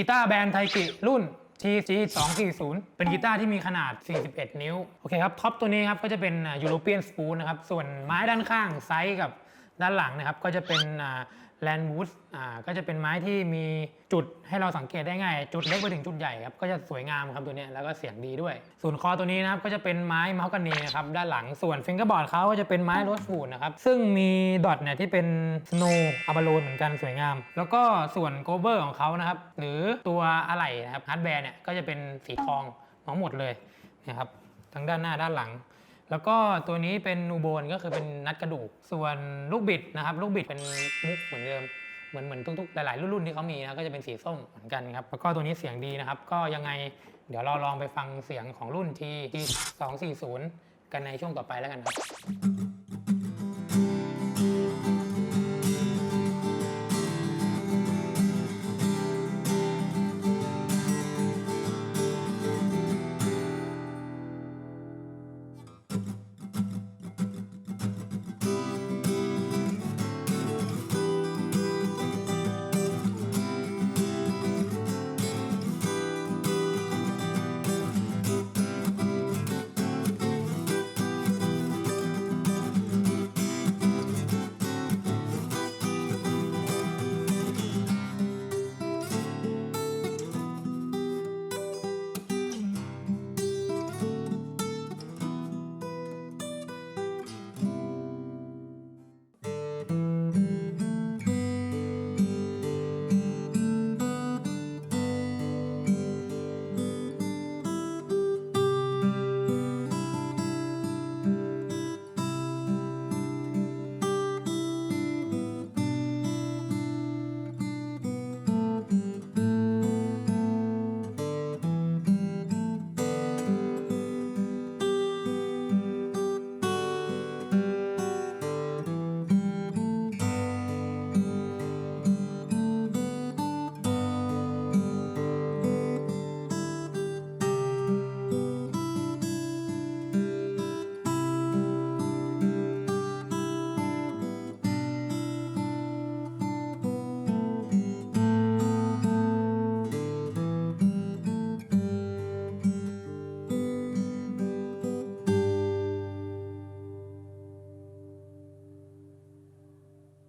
กีตาร์แบรนด์ไทกิรุ่น TG 240 เป็นกีตาร์ที่มีขนาด 41 นิ้ว โอเคครับ ท็อปตัวนี้ครับ ก็จะเป็นยูโรเปียนสปูนนะครับ ส่วนไม้ด้านข้างไซส์กับ ด้านหลังนะครับก็จะเป็นแลนด์วูดก็จะเป็นไม้ที่มีจุดให้เราสังเกตได้ง่าย จุดเล็กไปถึงจุดใหญ่ครับก็จะสวยงามครับตัวนี้แล้วก็เสียงดีด้วย ส่วนคอตัวนี้นะครับก็จะเป็นไม้เมาส์กันนีนครับด้านหลังส่วนฟิงเกอร์บอร์ดเขาก็จะเป็นไม้โรสฟูดนะครับซึ่งมีดอทเนี่ยที่เป็นสโนว์อาบาโลนเหมือนกันสวยงาม แล้วก็ส่วนโกเบอร์ของเขานะครับหรือตัวอะไหล่นะครับฮาร์ดแวร์เนี่ยก็จะเป็นสีทองทั้งหมดเลยนะครับทั้งด้านหน้าด้านหลัง แล้วก็ตัวนี้เป็นนูโบนก็คือเป็นนัดกระดูก ส่วนลูกบิดนะครับ ลูกบิดเป็นมุกเหมือนเดิม เหมือนเหมือนทุกๆ หลายๆ รุ่นที่เขามีนะก็จะเป็นสีส้มเหมือนกันครับ แล้วก็ตัวนี้เสียงดีนะครับ ก็ยังไงเดี๋ยวเราลองไปฟังเสียงของรุ่นที่240 กันในช่วงต่อไปแล้วกันครับ